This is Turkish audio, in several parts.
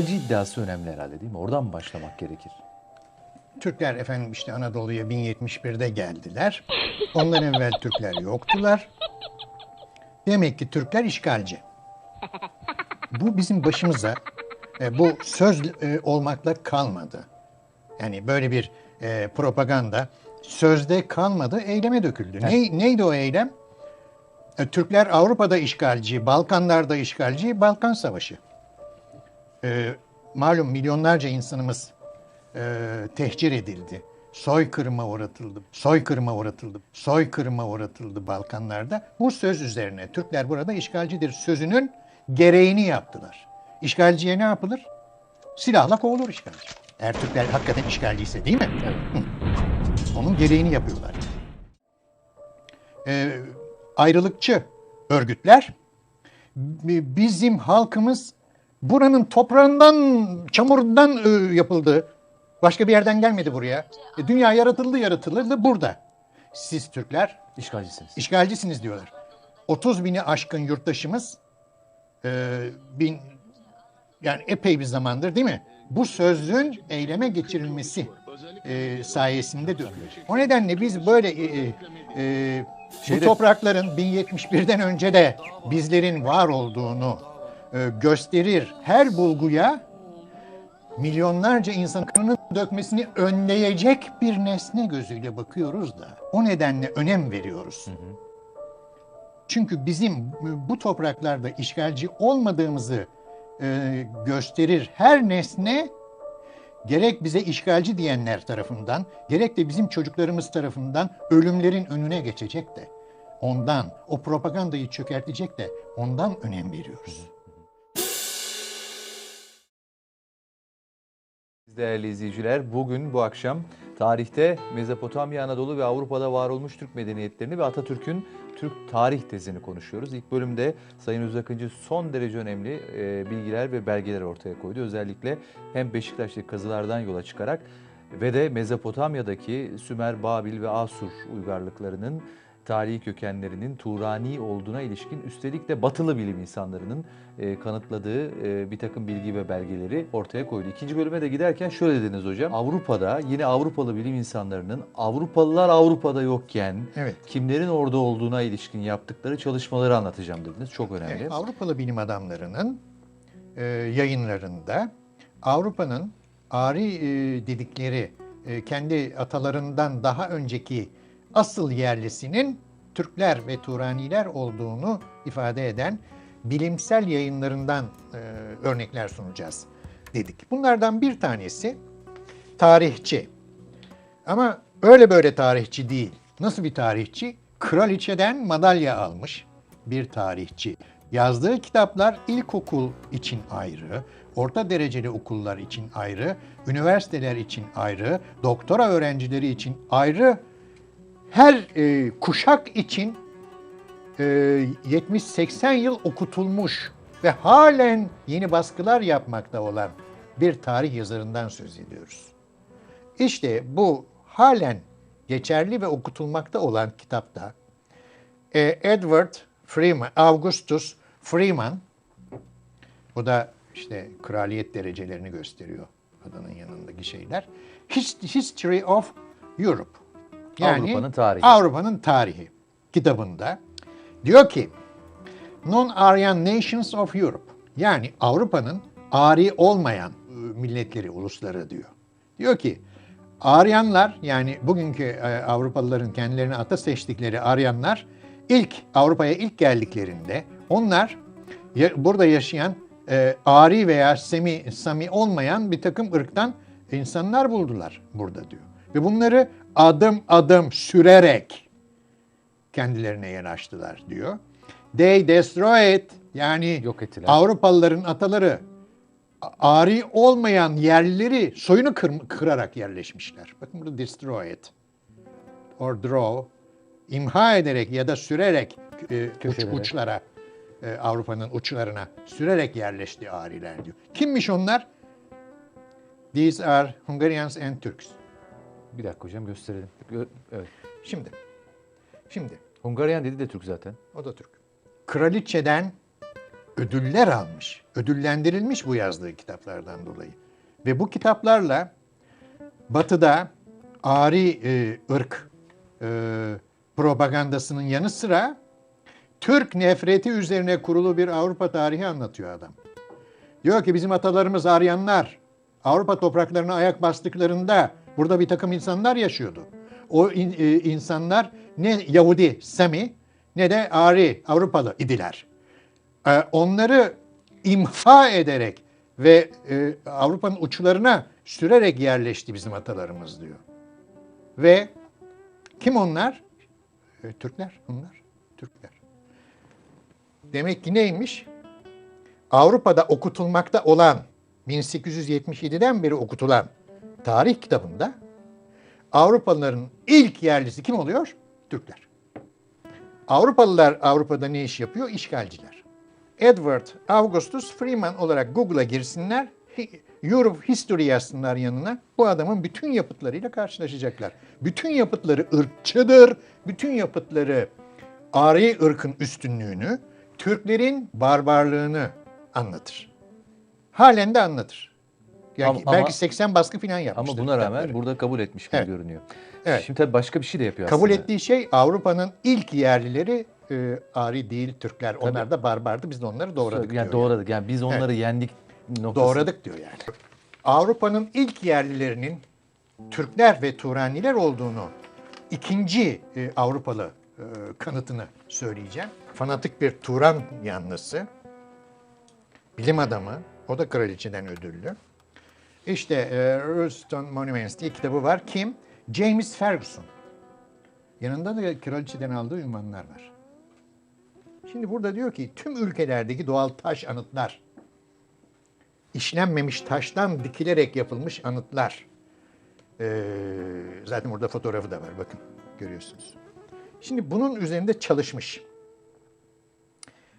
işgalci iddiası önemli herhalde değil mi? Oradan başlamak gerekir? Türkler efendim işte Anadolu'ya 1071'de geldiler. Ondan evvel Türkler yoktular. Demek ki Türkler işgalci. Bu bizim başımıza e, bu söz e, olmakla kalmadı. Yani böyle bir e, propaganda sözde kalmadı, eyleme döküldü. Ne, neydi o eylem? E, Türkler Avrupa'da işgalci, Balkanlarda işgalci, Balkan Savaşı. E, malum milyonlarca insanımız e, tehcir edildi. Soykırıma uğratıldı. Soykırıma uğratıldı. Soykırıma uğratıldı Balkanlarda. Bu söz üzerine Türkler burada işgalcidir sözünün gereğini yaptılar. İşgalciye ne yapılır? Silahla kovulur işgalci. Eğer Türkler hakikaten işgalciyse değil mi? Onun gereğini yapıyorlar. Ee, ayrılıkçı örgütler bi- bizim halkımız buranın toprağından, çamurundan yapıldı. Başka bir yerden gelmedi buraya. E, dünya yaratıldı yaratıldı burada. Siz Türkler İşgalcisiniz. işgalcisiniz diyorlar. 30 bini aşkın yurttaşımız e, bin yani epey bir zamandır değil mi? Bu sözün eyleme geçirilmesi e, sayesinde dönüyor. O nedenle biz böyle e, e, e, bu Şeyde- toprakların 1071'den önce de bizlerin var olduğunu gösterir her bulguya milyonlarca insanın kanını dökmesini önleyecek bir nesne gözüyle bakıyoruz da o nedenle önem veriyoruz. Çünkü bizim bu topraklarda işgalci olmadığımızı e, gösterir her nesne gerek bize işgalci diyenler tarafından gerek de bizim çocuklarımız tarafından ölümlerin önüne geçecek de ondan o propagandayı çökertecek de ondan önem veriyoruz. Değerli izleyiciler, bugün bu akşam tarihte Mezopotamya, Anadolu ve Avrupa'da var olmuş Türk medeniyetlerini ve Atatürk'ün Türk tarih tezini konuşuyoruz. İlk bölümde Sayın Özak Akıncı son derece önemli e, bilgiler ve belgeler ortaya koydu. Özellikle hem Beşiktaş'taki kazılardan yola çıkarak ve de Mezopotamya'daki Sümer, Babil ve Asur uygarlıklarının tarihi kökenlerinin Turani olduğuna ilişkin üstelik de batılı bilim insanlarının e, kanıtladığı e, bir takım bilgi ve belgeleri ortaya koydu. İkinci bölüme de giderken şöyle dediniz hocam. Avrupa'da yine Avrupalı bilim insanlarının Avrupalılar Avrupa'da yokken Evet. kimlerin orada olduğuna ilişkin yaptıkları çalışmaları anlatacağım dediniz. Çok önemli. Evet, Avrupalı bilim adamlarının e, yayınlarında Avrupa'nın ari e, dedikleri e, kendi atalarından daha önceki asıl yerlisinin Türkler ve Turaniler olduğunu ifade eden bilimsel yayınlarından e, örnekler sunacağız dedik. Bunlardan bir tanesi tarihçi. Ama öyle böyle tarihçi değil. Nasıl bir tarihçi? Kraliçeden madalya almış bir tarihçi. Yazdığı kitaplar ilkokul için ayrı, orta dereceli okullar için ayrı, üniversiteler için ayrı, doktora öğrencileri için ayrı, her e, kuşak için e, 70-80 yıl okutulmuş ve halen yeni baskılar yapmakta olan bir tarih yazarından söz ediyoruz. İşte bu halen geçerli ve okutulmakta olan kitapta e, Edward Freeman, Augustus Freeman, bu da işte kraliyet derecelerini gösteriyor adının yanındaki şeyler. His- History of Europe. Avrupa'nın tarihi. Avrupa'nın tarihi kitabında diyor ki Non-Aryan Nations of Europe yani Avrupa'nın ari olmayan e, milletleri, ulusları diyor. Diyor ki Aryanlar yani bugünkü e, Avrupalıların kendilerine ata seçtikleri Aryanlar ilk Avrupa'ya ilk geldiklerinde onlar burada yaşayan e, Ari veya Semi, Sami olmayan bir takım ırktan insanlar buldular burada diyor. Ve bunları adım adım sürerek kendilerine yer açtılar diyor. They destroyed yani Yok ettiler. Avrupalıların ataları ari olmayan yerlileri soyunu kır- kırarak yerleşmişler. Bakın burada destroyed or draw imha ederek ya da sürerek e, uç- uçlara e, Avrupa'nın uçlarına sürerek yerleşti ariler diyor. Kimmiş onlar? These are Hungarians and Turks. Bir dakika hocam gösterelim. Gö- evet. Şimdi, şimdi Hungaryan dedi de Türk zaten. o da Türk. Kraliçeden ödüller almış, ödüllendirilmiş bu yazdığı kitaplardan dolayı. Ve bu kitaplarla Batı'da ari e, ırk e, propagandasının yanı sıra Türk nefreti üzerine kurulu bir Avrupa tarihi anlatıyor adam. Diyor ki bizim atalarımız Aryanlar Avrupa topraklarına ayak bastıklarında burada bir takım insanlar yaşıyordu. O in- e, insanlar ne Yahudi, Semi ne de Ari, Avrupalı idiler. E, onları imha ederek ve e, Avrupa'nın uçlarına sürerek yerleşti bizim atalarımız diyor. Ve kim onlar? E, Türkler, onlar. Türkler. Demek ki neymiş? Avrupa'da okutulmakta olan 1877'den beri okutulan tarih kitabında Avrupalıların ilk yerlisi kim oluyor? Türkler. Avrupalılar Avrupa'da ne iş yapıyor? İşgalciler. Edward Augustus Freeman olarak Google'a girsinler. Europe History yazsınlar yanına. Bu adamın bütün yapıtlarıyla karşılaşacaklar. Bütün yapıtları ırkçıdır. Bütün yapıtları Ari ırkın üstünlüğünü, Türklerin barbarlığını anlatır. Halen de anlatır. Yani Ama- belki ama- 80 baskı falan yapmıştır. Ama buna rağmen kitapları. burada kabul etmiş gibi Evet. görünüyor. Evet. Şimdi tabii başka bir şey de yapıyor Kabul aslında. ettiği şey Avrupa'nın ilk yerlileri e, Ari değil Türkler. Onlar da barbardı. Biz de onları doğradık yani diyor. doğradık. Yani biz onları yendik noktası. Doğradık diyor yani. Avrupa'nın ilk yerlilerinin Türkler ve Turaniler olduğunu ikinci e, Avrupalı e, kanıtını söyleyeceğim. Fanatik bir Turan yanlısı, bilim adamı, o da kraliçeden ödüllü. İşte e, Monuments diye kitabı var. Kim? James Ferguson. Yanında da kraliçeden aldığı ünvanlar var. Şimdi burada diyor ki tüm ülkelerdeki doğal taş anıtlar, işlenmemiş taştan dikilerek yapılmış anıtlar. Ee, zaten burada fotoğrafı da var bakın görüyorsunuz. Şimdi bunun üzerinde çalışmış.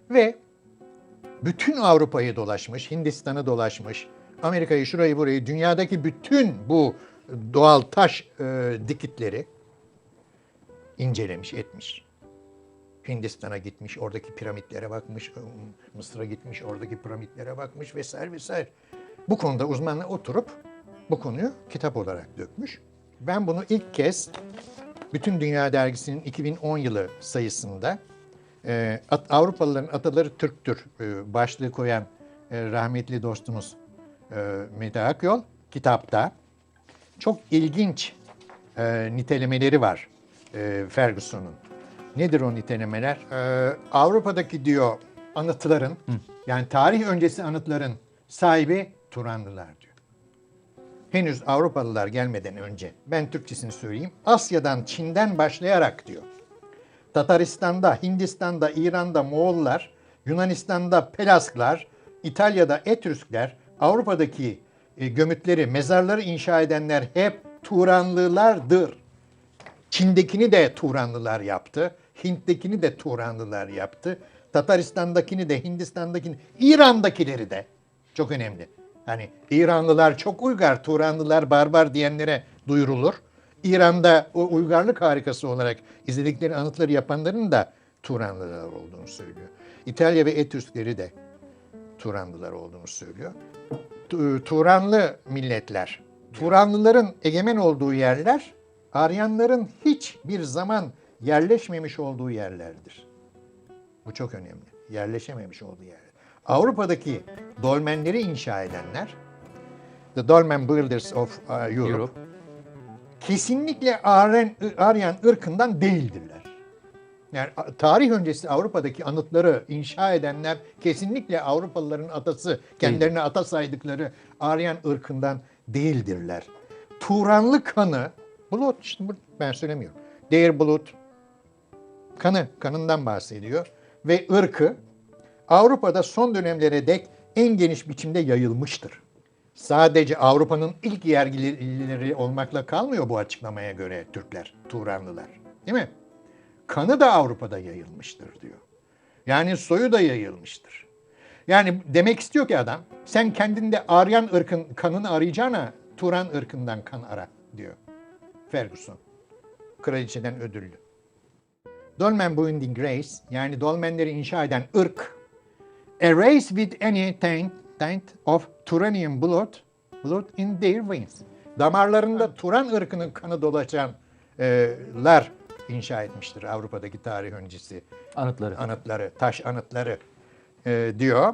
Ve bütün Avrupa'yı dolaşmış, Hindistan'ı dolaşmış, Amerika'yı, şurayı, burayı, dünyadaki bütün bu doğal taş e, dikitleri incelemiş, etmiş. Hindistan'a gitmiş, oradaki piramitlere bakmış, Mısır'a gitmiş, oradaki piramitlere bakmış vesaire vesaire. Bu konuda uzmanla oturup bu konuyu kitap olarak dökmüş. Ben bunu ilk kez Bütün Dünya Dergisi'nin 2010 yılı sayısında e, Avrupalıların ataları Türktür e, başlığı koyan e, rahmetli dostumuz e, Mete Akyol kitapta çok ilginç e, nitelemeleri var e, Ferguson'un. Nedir o nitelemeler? E, Avrupa'daki diyor anıtların, yani tarih öncesi anıtların sahibi Turanlılar diyor. Henüz Avrupalılar gelmeden önce, ben Türkçesini söyleyeyim, Asya'dan, Çin'den başlayarak diyor. Tataristan'da, Hindistan'da, İran'da Moğollar, Yunanistan'da Pelasklar, İtalya'da Etrüskler, Avrupa'daki e, gömütleri, mezarları inşa edenler hep Turanlılardır. Çin'dekini de Turanlılar yaptı. Hint'tekini de Turanlılar yaptı. Tataristan'dakini de, Hindistan'dakini, İran'dakileri de. Çok önemli. Hani İranlılar çok uygar, Turanlılar barbar diyenlere duyurulur. İran'da o uygarlık harikası olarak izledikleri anıtları yapanların da Turanlılar olduğunu söylüyor. İtalya ve Etrüskleri de Turanlılar olduğunu söylüyor. Tu- Turanlı milletler, Turanlıların egemen olduğu yerler, Aryanların hiçbir zaman yerleşmemiş olduğu yerlerdir. Bu çok önemli. Yerleşememiş olduğu yerler. Avrupa'daki dolmenleri inşa edenler, The Dolmen Builders of uh, Europe, Europe. kesinlikle Aryan, Aryan ırkından değildirler. Yani tarih öncesi Avrupa'daki anıtları inşa edenler kesinlikle Avrupalıların atası, kendilerine ata saydıkları Aryan ırkından değildirler. Turanlı kanı, Bulut işte ben söylemiyorum. Değer Bulut kanı, kanından bahsediyor ve ırkı Avrupa'da son dönemlere dek en geniş biçimde yayılmıştır. Sadece Avrupa'nın ilk yergileri olmakla kalmıyor bu açıklamaya göre Türkler, Turanlılar. Değil mi? Kanı da Avrupa'da yayılmıştır diyor. Yani soyu da yayılmıştır. Yani demek istiyor ki adam, sen kendinde Aryan ırkın kanını arayacağına Turan ırkından kan ara diyor. Ferguson. Kraliçeden ödüllü. Dolmen Building Grace yani dolmenleri inşa eden ırk A race with any taint, taint of Turanian blood, blood in their veins. Damarlarında Turan ırkının kanı dolaşanlar inşa etmiştir Avrupa'daki tarih öncesi Anıtları. anıtları, taş anıtları e, diyor.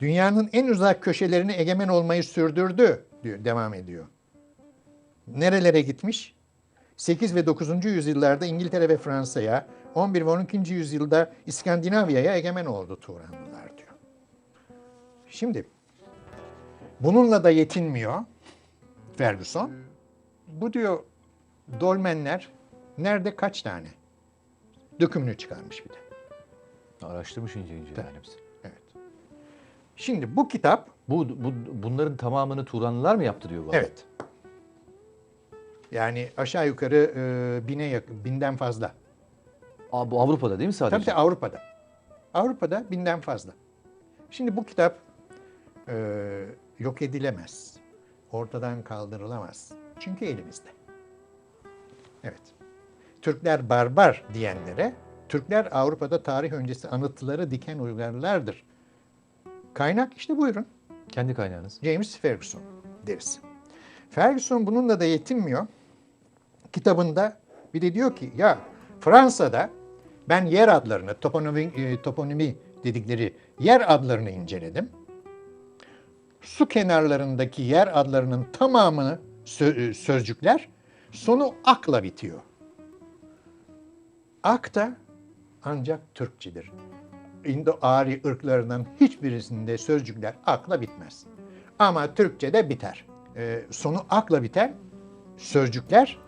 Dünyanın en uzak köşelerine egemen olmayı sürdürdü diyor, devam ediyor. Nerelere gitmiş? 8 ve 9. yüzyıllarda İngiltere ve Fransa'ya, 11 ve 12. yüzyılda İskandinavya'ya egemen oldu Turanlılar diyor. Şimdi bununla da yetinmiyor Ferguson. Bu diyor dolmenler nerede kaç tane? Dökümünü çıkarmış bir de. Araştırmış ince ince yani hepsi. Evet. Şimdi bu kitap Bu, bu bunların tamamını Turanlılar mı yaptı diyor bu adam? evet. Yani aşağı yukarı e, bine yakın, binden fazla. Aa, bu Avrupa'da değil mi sadece? Tabii de Avrupa'da. Avrupa'da binden fazla. Şimdi bu kitap e, yok edilemez. Ortadan kaldırılamaz. Çünkü elimizde. Evet. Türkler barbar diyenlere Türkler Avrupa'da tarih öncesi anıtları diken uygarlardır. Kaynak işte buyurun. Kendi kaynağınız. James Ferguson deriz. Ferguson bununla da yetinmiyor. Kitabında bir de diyor ki ya Fransa'da ben yer adlarını, toponimi, e, toponimi dedikleri yer adlarını inceledim. Su kenarlarındaki yer adlarının tamamını e, sözcükler sonu akla bitiyor. Ak da ancak Türkçedir. İndo-Ari ırklarından hiçbirisinde sözcükler akla bitmez. Ama Türkçe'de biter. Ee, sonu akla biten sözcükler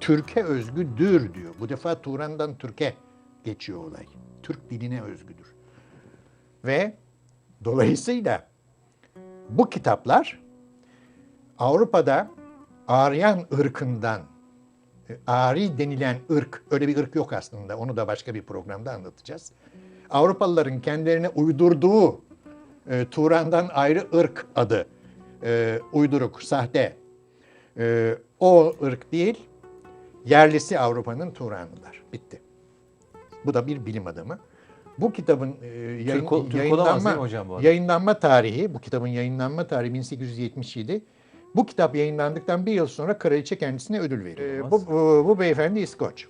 Türkiye özgüdür diyor. Bu defa Turan'dan Türkiye geçiyor olay. Türk diline özgüdür. Ve dolayısıyla bu kitaplar Avrupa'da Aryan ırkından e, Ari denilen ırk, öyle bir ırk yok aslında. Onu da başka bir programda anlatacağız. Avrupalıların kendilerine uydurduğu e, Turan'dan ayrı ırk adı, e, uyduruk, sahte. E, o ırk değil, yerlisi Avrupa'nın Turanlılar. Bitti. Bu da bir bilim adamı. Bu kitabın e, yayın, Türk Türk yayınlanma, hocam bu yayınlanma tarihi, bu kitabın yayınlanma tarihi 1877. Bu kitap yayınlandıktan bir yıl sonra kraliçe kendisine ödül veriyor. Olmaz. bu, bu, bu beyefendi İskoç.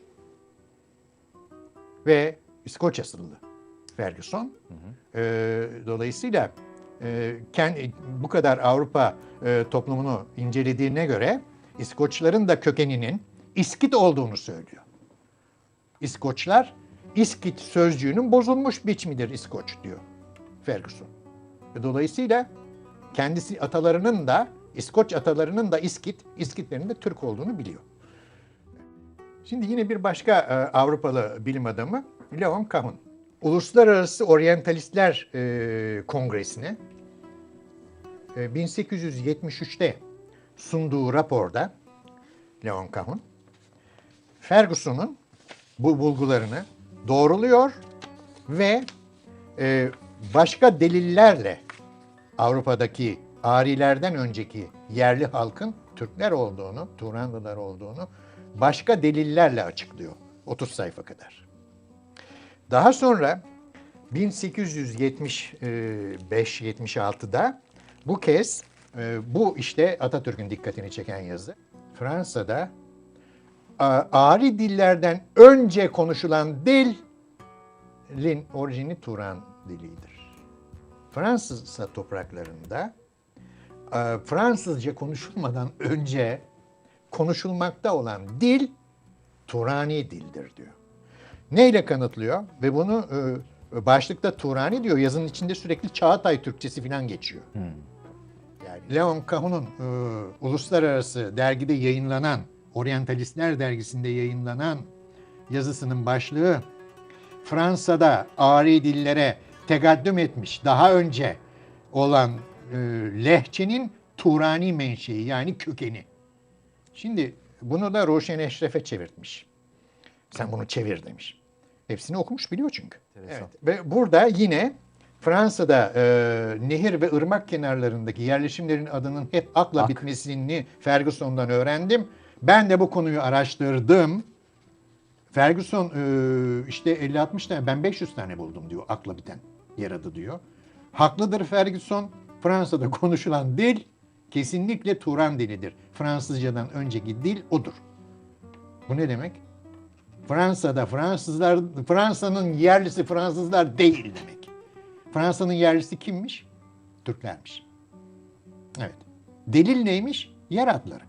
Ve İskoç asıllı Ferguson. Ee, dolayısıyla e, kend- bu kadar Avrupa e, toplumunu incelediğine göre İskoçların da kökeninin İskit olduğunu söylüyor. İskoçlar İskit sözcüğünün bozulmuş biçimidir İskoç diyor Ferguson. Ve Dolayısıyla kendisi atalarının da İskoç atalarının da İskit, İskitlerin de Türk olduğunu biliyor. Şimdi yine bir başka e, Avrupalı bilim adamı Leon Kahun. Uluslararası Oryantalistler e, Kongresi'ne e, 1873'te sunduğu raporda Leon Kahun Ferguson'un bu bulgularını doğruluyor ve e, başka delillerle Avrupa'daki Arilerden önceki yerli halkın Türkler olduğunu, Turanlılar olduğunu başka delillerle açıklıyor. 30 sayfa kadar. Daha sonra 1875-76'da bu kez e, bu işte Atatürk'ün dikkatini çeken yazı. Fransa'da Ari dillerden önce konuşulan dilin orijini Turan dilidir. Fransız topraklarında Fransızca konuşulmadan önce konuşulmakta olan dil Turani dildir diyor. Neyle kanıtlıyor? Ve bunu e, başlıkta Turani diyor. Yazının içinde sürekli Çağatay Türkçesi falan geçiyor. Yani Leon Kahun'un e, uluslararası dergide yayınlanan, Oryantalistler dergisinde yayınlanan yazısının başlığı Fransa'da Ari dillere tegaddüm etmiş daha önce olan e, lehçenin Turani menşei yani kökeni. Şimdi bunu da Roşen Eşref'e çevirtmiş. Sen bunu çevir demiş. Hepsini okumuş biliyor çünkü. Evet. Ve burada yine Fransa'da e, nehir ve ırmak kenarlarındaki yerleşimlerin adının hep akla Ak. bitmesini Ferguson'dan öğrendim. Ben de bu konuyu araştırdım. Ferguson e, işte 50-60 tane ben 500 tane buldum diyor akla biten yer adı diyor. Haklıdır Ferguson. Fransa'da konuşulan dil kesinlikle Turan dilidir. Fransızcadan önceki dil odur. Bu ne demek? Fransa'da Fransızlar, Fransa'nın yerlisi Fransızlar değil demek. Fransa'nın yerlisi kimmiş? Türklermiş. Evet. Delil neymiş? Yer adları.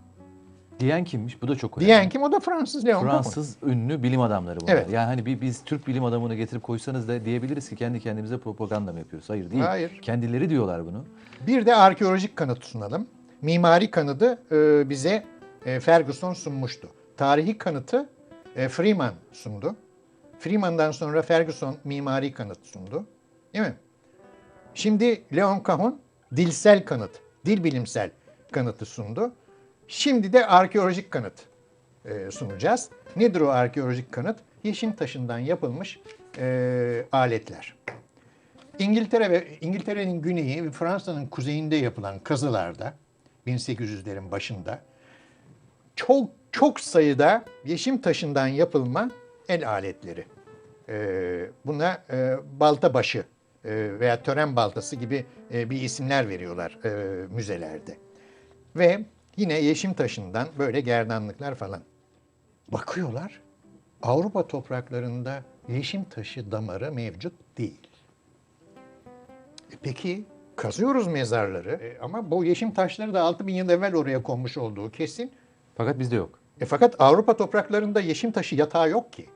Diyen kimmiş? Bu da çok önemli. Diyen kim? O da Fransız Leon. Fransız ünlü bilim adamları bunlar. Evet. Yani hani bir, biz Türk bilim adamını getirip koysanız da diyebiliriz ki kendi kendimize propaganda mı yapıyoruz? Hayır değil. Hayır. Kendileri diyorlar bunu. Bir de arkeolojik kanıt sunalım. Mimari kanıtı e, bize e, Ferguson sunmuştu. Tarihi kanıtı e, Freeman sundu. Freeman'dan sonra Ferguson mimari kanıt sundu. Değil mi? Şimdi Leon Cahon dilsel kanıt, dil bilimsel kanıtı sundu. Şimdi de arkeolojik kanıt e, sunacağız. Nedir o arkeolojik kanıt? Yeşim taşından yapılmış e, aletler. İngiltere ve İngiltere'nin güneyi ve Fransa'nın kuzeyinde yapılan kazılarda 1800'lerin başında çok çok sayıda yeşim taşından yapılma el aletleri. Ee, buna e, balta başı e, veya tören baltası gibi e, bir isimler veriyorlar e, müzelerde. Ve yine yeşim taşından böyle gerdanlıklar falan. Bakıyorlar Avrupa topraklarında yeşim taşı damarı mevcut değil. E Peki kazıyoruz mezarları E, ama bu yeşim taşları da 6000 yıl evvel oraya konmuş olduğu kesin. Fakat bizde yok. E fakat Avrupa topraklarında yeşim taşı yatağı yok ki.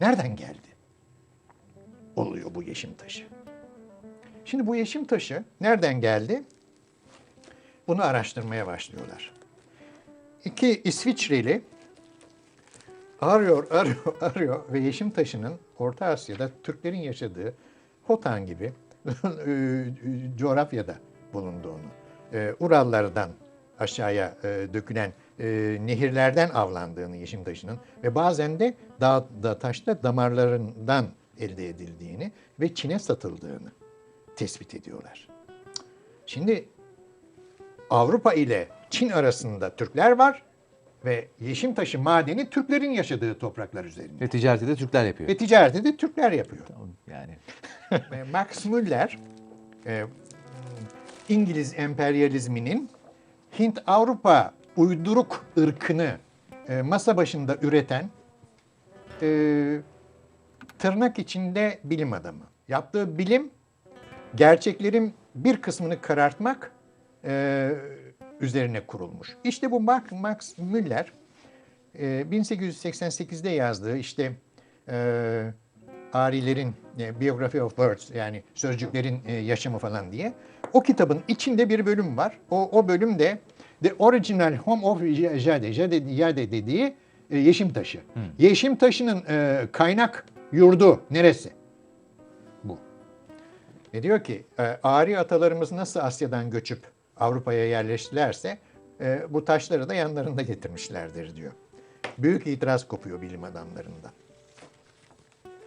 Nereden geldi? Oluyor bu yeşim taşı. Şimdi bu yeşim taşı nereden geldi? Bunu araştırmaya başlıyorlar. İki İsviçreli arıyor, arıyor, arıyor ve yeşim taşının Orta Asya'da Türklerin yaşadığı Hotan gibi e, coğrafyada bulunduğunu, e, Urallardan aşağıya e, dökülen nehirlerden avlandığını yeşim taşının ve bazen de dağda taşta damarlarından elde edildiğini ve Çin'e satıldığını tespit ediyorlar. Şimdi Avrupa ile Çin arasında Türkler var ve yeşim taşı madeni Türklerin yaşadığı topraklar üzerinde. Ve ticareti de Türkler yapıyor. Ve ticareti de Türkler yapıyor. Tamam, Yani Max Müller e, İngiliz emperyalizminin Hint-Avrupa uyduruk ırkını e, masa başında üreten e, tırnak içinde bilim adamı. Yaptığı bilim gerçeklerin bir kısmını karartmak e, üzerine kurulmuş. İşte bu Max, Max Müller e, 1888'de yazdığı işte e, Arilerin e, Biography of Words yani sözcüklerin e, yaşamı falan diye. O kitabın içinde bir bölüm var. O, o bölümde The Original Home of Jade, Jade, Jade dediği e, yeşim taşı. Yeşim taşının e, kaynak yurdu neresi? Bu. Ve diyor ki e, Ari atalarımız nasıl Asya'dan göçüp Avrupa'ya yerleştilerse e, bu taşları da yanlarında getirmişlerdir diyor. Büyük itiraz kopuyor bilim adamlarından.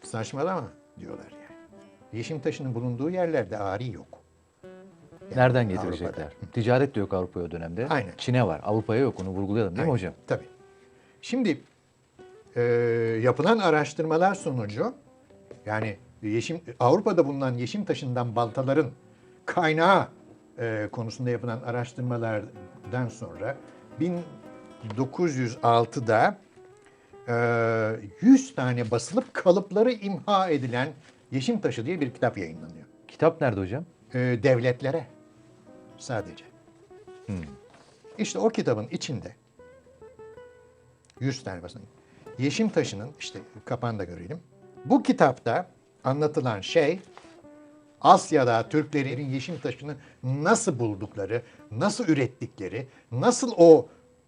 Saçmalama diyorlar yani. Yeşim taşının bulunduğu yerlerde ari yok. Yani nereden getirecekler? Avrupa'da. Ticaret de yok Avrupa'ya o dönemde. Aynen. Çin'e var. Avrupa'ya yok. Onu vurgulayalım değil mi Aynen, hocam? Tabii. Şimdi e, yapılan araştırmalar sonucu yani yeşim Avrupa'da bulunan yeşim taşından baltaların kaynağı e, konusunda yapılan araştırmalardan sonra 1906'da e, 100 tane basılıp kalıpları imha edilen Yeşim Taşı diye bir kitap yayınlanıyor. Kitap nerede hocam? E, devletlere sadece. İşte o kitabın içinde 100 tane basın. Yeşim Taşı'nın işte kapağını da görelim. Bu kitapta anlatılan şey Asya'da Türklerin yeşim taşını nasıl buldukları, nasıl ürettikleri, nasıl o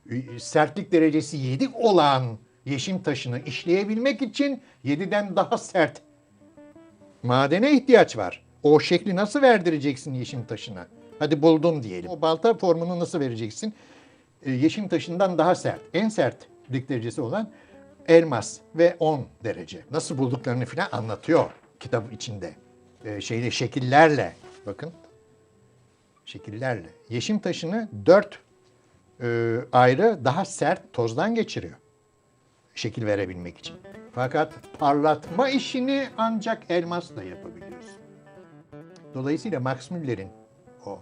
e, sertlik derecesi 7 olan yeşim taşını işleyebilmek için 7'den daha sert madene ihtiyaç var. O şekli nasıl verdireceksin yeşim taşına? Hadi buldun diyelim. O balta formunu nasıl vereceksin? Ee, yeşim taşından daha sert. En sertlik derecesi olan elmas ve 10 derece. Nasıl bulduklarını falan anlatıyor kitap içinde. Ee, şeyle şekillerle bakın. Şekillerle. Yeşim taşını 4 ayrı daha sert tozdan geçiriyor şekil verebilmek için. Fakat parlatma işini ancak elmasla yapabiliyorsun. Dolayısıyla Max Müller'in o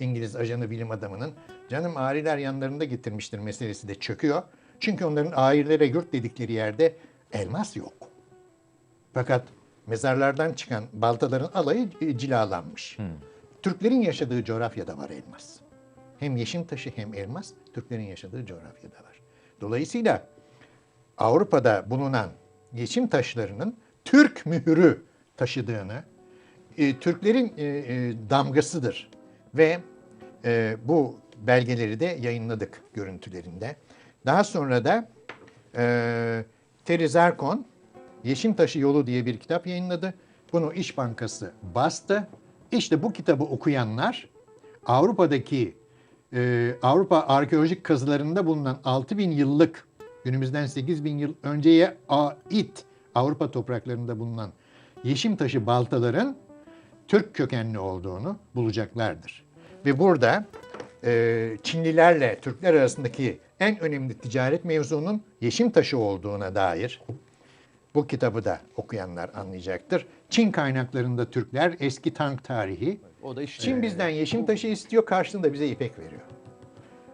İngiliz ajanı bilim adamının canım ariler yanlarında getirmiştir meselesi de çöküyor. Çünkü onların ailelere yurt dedikleri yerde elmas yok. Fakat mezarlardan çıkan baltaların alayı e, cilalanmış. Türklerin yaşadığı coğrafyada var elmas. Hem yeşim taşı hem elmas Türklerin yaşadığı coğrafyada var. Dolayısıyla Avrupa'da bulunan yeşim taşlarının Türk mührü taşıdığını, e, Türklerin e, e, damgasıdır ve e, bu belgeleri de yayınladık görüntülerinde. Daha sonra da e, Terry Zerkon Yeşim Taşı Yolu diye bir kitap yayınladı. Bunu İş Bankası bastı. İşte bu kitabı okuyanlar Avrupa'daki e, Avrupa arkeolojik kazılarında bulunan 6000 yıllık günümüzden 8000 yıl önceye ait Avrupa topraklarında bulunan yeşim taşı baltaların Türk kökenli olduğunu bulacaklardır. Ve burada e, Çinlilerle Türkler arasındaki en önemli ticaret mevzunun yeşim taşı olduğuna dair bu kitabı da okuyanlar anlayacaktır. Çin kaynaklarında Türkler eski tank tarihi. O da işte Çin bizden yeşim taşı istiyor, karşılığında bize ipek veriyor.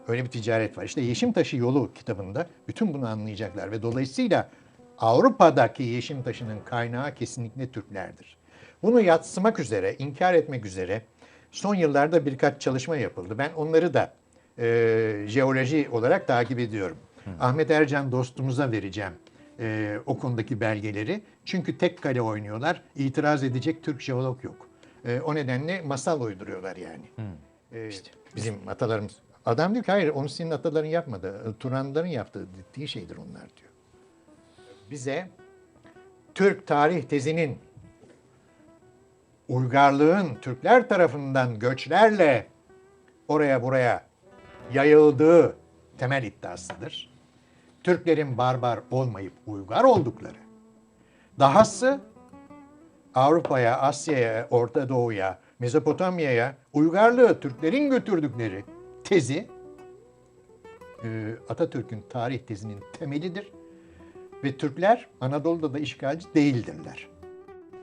Öyle bir ticaret var. İşte Yeşim Taşı Yolu kitabında bütün bunu anlayacaklar ve dolayısıyla Avrupa'daki yeşim taşının kaynağı kesinlikle Türklerdir. Bunu yatsımak üzere, inkar etmek üzere son yıllarda birkaç çalışma yapıldı. Ben onları da e, jeoloji olarak takip ediyorum. Ahmet Ercan dostumuza vereceğim e, o konudaki belgeleri. Çünkü tek kale oynuyorlar. İtiraz edecek Türk jeolog yok. E, o nedenle masal uyduruyorlar yani. E, Bizim atalarımız. Adam diyor ki hayır onu senin ataların yapmadı. Turanların yaptığı dediği şeydir onlar diyor. Bize Türk tarih tezinin uygarlığın Türkler tarafından göçlerle oraya buraya yayıldığı temel iddiasıdır. Türklerin barbar olmayıp uygar oldukları. Dahası Avrupa'ya, Asya'ya, Orta Doğu'ya, Mezopotamya'ya uygarlığı Türklerin götürdükleri tezi e, Atatürk'ün tarih tezinin temelidir. Ve Türkler Anadolu'da da işgalci değildirler.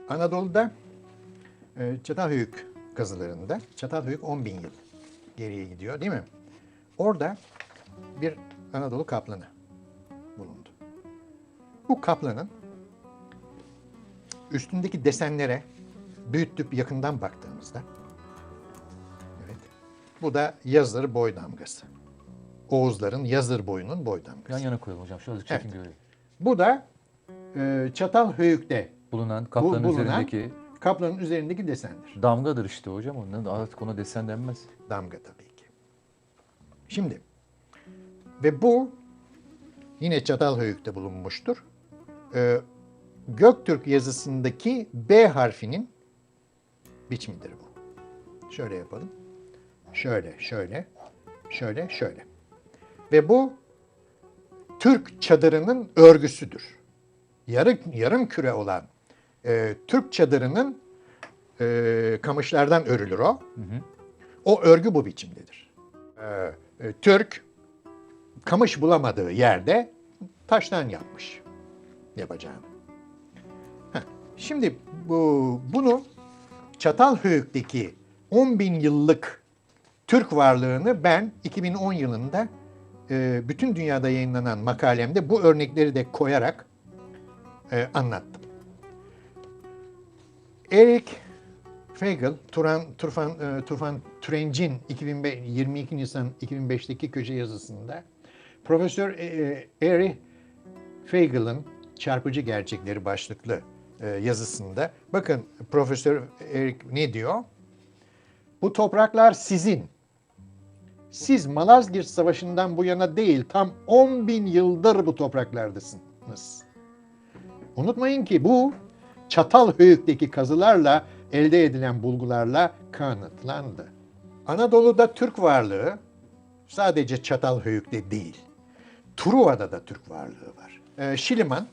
Anadolu'da e, Çatalhöyük kazılarında, Çatalhöyük 10 bin yıl geriye gidiyor değil mi? Orada bir Anadolu kaplanı. Bu kaplanın üstündeki desenlere büyütüp yakından baktığımızda evet, bu da Yazır boy damgası. Oğuzların Yazır boyunun boy damgası. yan yana koyalım hocam. Şöyle çekin Evet. görelim. Bu da e, Çatalhöyük'te Bulunan kaplanın bulunan- üzerindeki kaplanın üzerindeki desendir. damgadır işte hocam. Onun artık ona desen denmez. Damga tabii ki. Şimdi ve bu yine Çatalhöyük'te bulunmuştur. Ee, Göktürk yazısındaki B harfinin biçimidir bu. Şöyle yapalım. Şöyle, şöyle, şöyle, şöyle. Ve bu Türk çadırının örgüsüdür. Yarı, yarım küre olan e, Türk çadırının e, kamışlardan örülür o. O örgü bu biçimdedir. Ee, e, Türk kamış bulamadığı yerde taştan yapmış yapacağını. Heh, Şimdi bu bunu Çatalhöyük'teki 10 bin yıllık Türk varlığını ben 2010 yılında e, bütün dünyada yayınlanan makalemde bu örnekleri de koyarak e, anlattım. Eric Feigl, Turan, Turfan, e, Tufan Türencin 2005, 22 Nisan 2005'teki köşe yazısında Profesör e, e, Eric Feigl'ın Çarpıcı Gerçekleri başlıklı e, yazısında bakın Profesör Eric ne diyor? Bu topraklar sizin. Siz Malazgirt Savaşı'ndan bu yana değil tam 10 bin yıldır bu topraklardasınız. Unutmayın ki bu Çatalhöyük'teki kazılarla elde edilen bulgularla kanıtlandı. Anadolu'da Türk varlığı sadece Çatalhöyük'te değil, Truva'da da Türk varlığı var. Ee, Şiliman,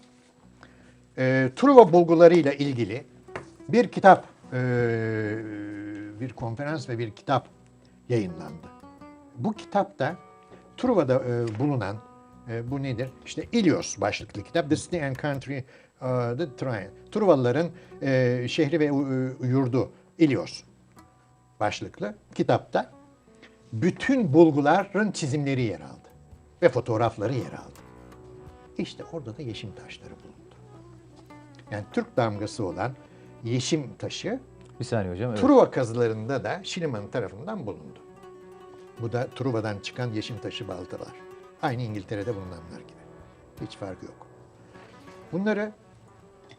e, Truva bulgularıyla ilgili bir kitap, e, bir konferans ve bir kitap yayınlandı. Bu kitapta Truva'da e, bulunan e, bu nedir? İşte Ilios başlıklı kitap. The City and Country uh, the. Truvalıların e, şehri ve e, yurdu Ilios. başlıklı kitapta bütün bulguların çizimleri yer aldı ve fotoğrafları yer aldı. İşte orada da yeşim taşları bulundu. Yani Türk damgası olan yeşim taşı Bir saniye hocam. Evet. Truva kazılarında da Şiliman tarafından bulundu. Bu da Truva'dan çıkan yeşim taşı baltalar. Aynı İngiltere'de bulunanlar gibi. Hiç farkı yok. Bunları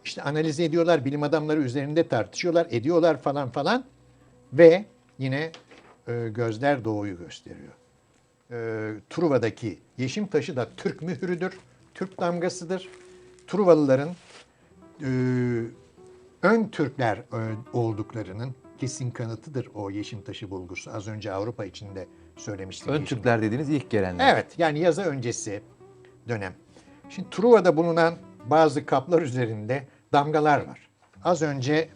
işte analiz ediyorlar, bilim adamları üzerinde tartışıyorlar, ediyorlar falan falan. Ve yine e, gözler doğuyu gösteriyor. E, Truva'daki yeşim taşı da Türk mührüdür, Türk damgasıdır. Truvalıların e, ön Türkler e, olduklarının kesin kanıtıdır o yeşim taşı bulgusu. Az önce Avrupa içinde söylemiştim. Ön Türkler dediğiniz ilk gelenler. Evet yani yazı öncesi dönem. Şimdi Truva'da bulunan bazı kaplar üzerinde damgalar var. Az önce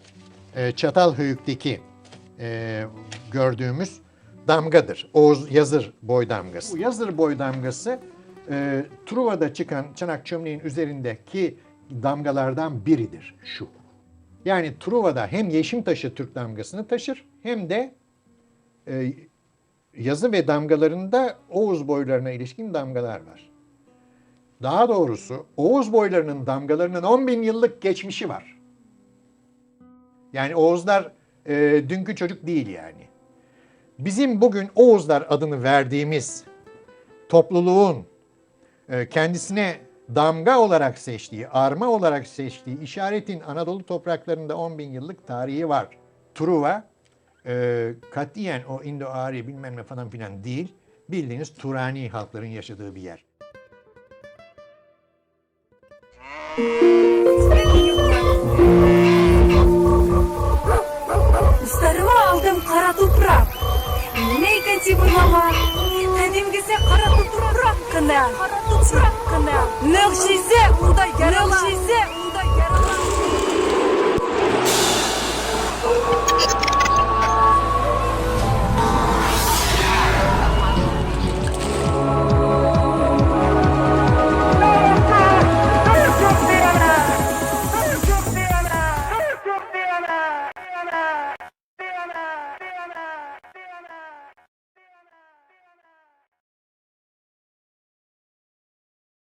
e, Çatalhöyük'teki e, gördüğümüz damgadır. Oğuz Yazır boy damgası. Bu Yazır boy damgası e, Truva'da çıkan çanak çömleğin üzerindeki damgalardan biridir şu. Yani Truva'da hem yeşim taşı Türk damgasını taşır hem de e, yazı ve damgalarında Oğuz boylarına ilişkin damgalar var. Daha doğrusu Oğuz boylarının damgalarının 10 bin yıllık geçmişi var. Yani Oğuzlar e, dünkü çocuk değil yani. Bizim bugün Oğuzlar adını verdiğimiz topluluğun e, kendisine damga olarak seçtiği, arma olarak seçtiği işaretin Anadolu topraklarında 10 bin yıllık tarihi var. Truva e, katiyen o Indo-Ari bilmem ne falan filan değil. Bildiğiniz Turani halkların yaşadığı bir yer. Üstlerime aldım kara toprak. Ne ikenci bu ki sen kara toprak kında. Kara toprak kında. Ne şeyse burada yaralı. Ne şeyse